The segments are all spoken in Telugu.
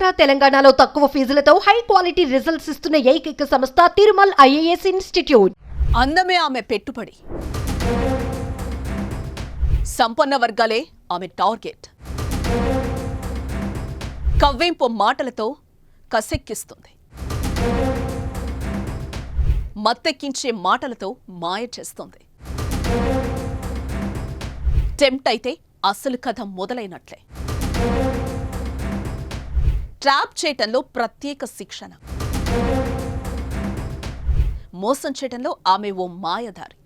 ఆంధ్ర తెలంగాణలో తక్కువ ఫీజులతో హై క్వాలిటీ రిజల్ట్స్ ఇస్తున్న ఏకైక సంస్థ తిరుమల్ ఐఏఎస్ ఇన్స్టిట్యూట్. అందమే ఆమె పెట్టుబడి. సంపన్న వర్గాలే ఆమె టార్గెట్. కవ్వింపు మాటలతో కసెక్కిస్తుంది. మత్తెక్కించే మాటలతో మాయ చేస్తుంది. టెంప్ట్ అయితే అసలు కథ మొదలైనట్లే. ట్రాప్ చేయటంలో ప్రత్యేక శిక్షణ. మోసం చేయటంలో ఆమె ఓ మాయదారి.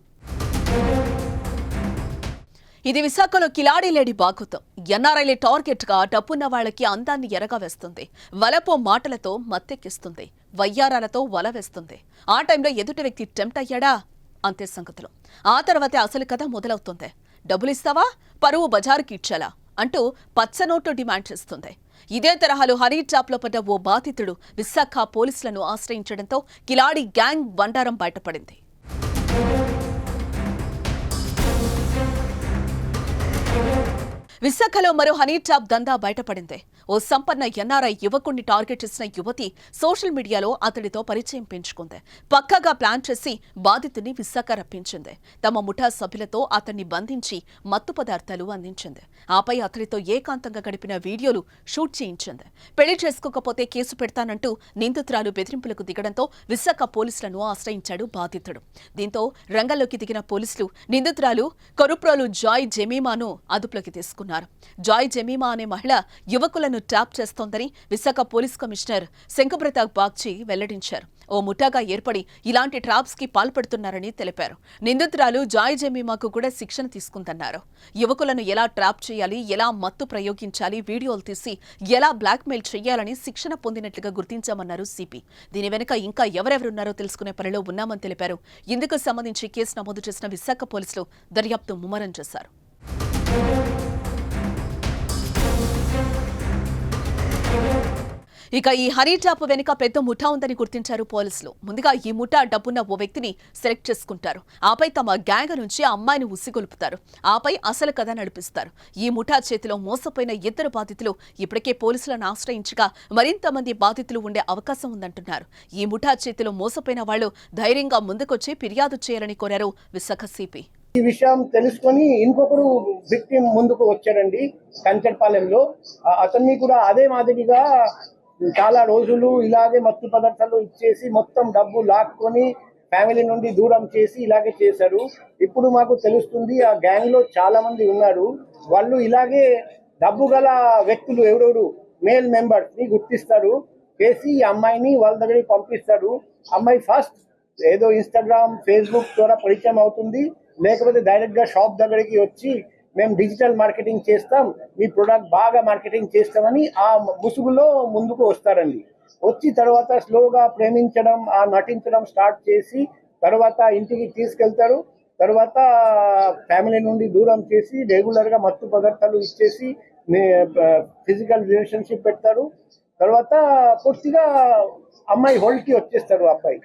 ఇది విశాఖలో కిలాడి లేడి బాగుతం. ఎన్ఆర్ఐలే టార్గెట్గా డబ్బున్న వాళ్ళకి అందాన్ని ఎరగా వేస్తుంది. వలపో మాటలతో మత్తెక్కిస్తుంది. వయ్యారాలతో వల వేస్తుంది. ఆ టైంలో ఎదుటి వ్యక్తి టెంప్ట్ అయ్యాడా? అంతే సంగతులు. ఆ తర్వాతే అసలు కథ మొదలవుతుంది. డబ్బులిస్తావా? పరువు బజారుకి ఇచ్చాలా. అంటూ పచ్చనోటు డిమాండ్ చేస్తుంది. ఇదే తరహాలో హనీ ట్రాప్లో పడ్డ ఓ బాధితుడు విశాఖ పోలీసులను ఆశ్రయించడంతో కిలాడి గ్యాంగ్ బండారం బయటపడింది. విశాఖలో మరో హనీ ట్రాప్ దందా బయటపడింది. ఓ సంపన్న ఎన్ఆర్ఐ యువకుణ్ణి టార్గెట్ చేసిన యువతి సోషల్ మీడియాలో అతడితో పరిచయం పెంచుకుంది. పక్కగా ప్లాన్ చేసి బాధితుడిని విశాఖ రప్పించింది. తమ ముఠా సభ్యులతో అతన్ని బంధించి మత్తు పదార్థాలు అందించింది. ఆపై అతడితో ఏకాంతంగా గడిపిన వీడియోలు షూట్ చేయించింది. పెళ్ళి చేసుకోకపోతే కేసు పెడతానంటూ నిందితురాలు బెదిరింపులకు దిగడంతో విశాఖ పోలీసులను ఆశ్రయించాడు బాధితుడు. దీంతో రంగంలోకి దిగిన పోలీసులు నిందితురాలు కొరుప్రోలు జాయ్ జెమీమాను అదుపులోకి తీసుకున్నారు. జాయ్ జెమీమా అనే మహిళ యువకులను ట్రాప్ చేస్తోందని విశాఖ పోలీస్ కమిషనర్ శంకప్రతాప్ బాగ్చి వెల్లడించారు. ఓ ముఠాగా ఏర్పడి ఇలాంటి ట్రాప్స్కి పాల్పడుతున్నారని తెలిపారు. నిందితురాలు జాయ్ జమీమాకు కూడా శిక్షణ తీసుకుందన్నారు. యువకులను ఎలా ట్రాప్ చేయాలి ఎలా మత్తు ప్రయోగించాలి వీడియోలు తీసి ఎలా బ్లాక్మెయిల్ చేయాలని శిక్షణ పొందినట్లుగా గుర్తించామన్నారు సిపి. దీని వెనుక ఇంకా ఎవరెవరున్నారో తెలుసుకునే పనిలో ఉన్నామని తెలిపారు. ఇందుకు సంబంధించి కేసు నమోదు చేసిన విశాఖ పోలీసులు దర్యాప్తు ముమ్మరం చేశారు. ఇక ఈ హనీ ట్రాప్ వెనుక పెద్ద ముఠా ఉందని గుర్తించారు పోలీసులు. ముందుగా ఈ ముఠా డబ్బున్న ఓ వ్యక్తిని సెలెక్ట్ చేసుకుంటారు. ఆపై తమ గ్యాంగ్ నుంచి అమ్మాయిని ఉసిగొలుపుతారు. ఆపై అసలు కథ నడిపిస్తారు. ఈ ముఠా చేతిలో మోసపోయిన ఇద్దరు బాధితులు ఇప్పటికే పోలీసులను ఆశ్రయించగా మరింత మంది బాధితులు ఉండే అవకాశం ఉందంటున్నారు. ఈ ముఠా చేతిలో మోసపోయిన వాళ్ళు ధైర్యంగా ముందుకొచ్చి ఫిర్యాదు చేయాలని కోరారు విశాఖ సిపి. ఈ విషయం తెలుసుకొని ఇంకొకడు విక్టిమ్ ముందుకు వచ్చాడండి కంచర్పాలెంలో. అతన్ని కూడా అదే మాదిరిగా చాలా రోజులు ఇలాగే మత్తు పదార్థాలు ఇచ్చేసి మొత్తం డబ్బు లాక్కొని ఫ్యామిలీ నుండి దూరం చేసి ఇలాగే చేశారు. ఇప్పుడు మాకు తెలుస్తుంది ఆ గ్యాంగ్లో చాలా మంది ఉన్నారు. వాళ్ళు ఇలాగే డబ్బు గల వ్యక్తులు ఎవరెవరు? మేల్ మెంబర్స్ని గుర్తిస్తారు. చేసి ఈ అమ్మాయిని వాళ్ళ దగ్గరికి పంపిస్తారు. అమ్మాయి ఫస్ట్ ఏదో ఇన్స్టాగ్రామ్ ఫేస్బుక్ ద్వారా పరిచయం అవుతుంది. లేకపోతే డైరెక్ట్గా షాప్ దగ్గరికి వచ్చి మేము డిజిటల్ మార్కెటింగ్ చేస్తాం మీ ప్రొడక్ట్ బాగా మార్కెటింగ్ చేస్తామని ఆ ముసుగులో ముందుకు వస్తారండి. వచ్చి తర్వాత స్లోగా ప్రేమించడం ఆ నటించడం స్టార్ట్ చేసి తర్వాత ఇంటికి తీసుకెళ్తారు. తర్వాత ఫ్యామిలీ నుండి దూరం చేసి రెగ్యులర్గా మత్తు పదార్థాలు ఇచ్చేసి ఫిజికల్ రిలేషన్షిప్ పెడతారు. తర్వాత పూర్తిగా అమ్మాయి హోల్డ్కి వచ్చేస్తారు అబ్బాయి.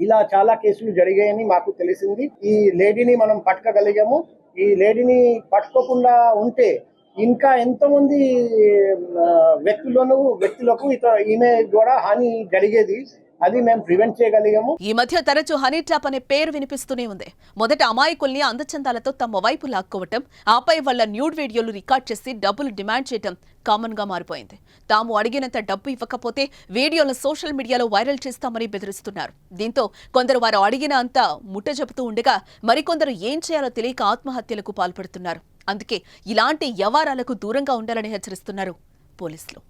ఇలా చాలా కేసులు జరిగాయని మాకు తెలిసింది. ఈ లేడీని మనం పట్టగలిగాము ఈ లేడీని పట్టుకోకుండా ఉంటే ఇంకా ఎంతమంది వ్యక్తులను వ్యక్తులకు ఇతర ఈమె ద్వారా హాని జరిగేది అది మేము ప్రివెంట్ చేయగలిగాము. ఈ మధ్య తరచూ హనీ ట్రాప్ అనే పేరు వినిపిస్తూనే ఉంది. మొదట అమాయకుల్ని అందచందాలతో తమ వైపు లాక్కోవటం ఆపై వాళ్ళ న్యూడ్ వీడియోలు రికార్డ్ చేసి డబ్బులు డిమాండ్ చేయటం కామన్గా మారిపోయింది. తాము అడిగినంత డబ్బు ఇవ్వకపోతే వీడియోలు సోషల్ మీడియాలో వైరల్ చేస్తామని బెదిరిస్తున్నారు. దీంతో కొందరు వారు అడిగిన అంత ముట్ట చెబుతూ ఉండగా మరికొందరు ఏం చేయాలో తెలియక ఆత్మహత్యలకు పాల్పడుతున్నారు. అందుకే ఇలాంటి వ్యవహారాలకు దూరంగా ఉండాలని హెచ్చరిస్తున్నారు పోలీసులు.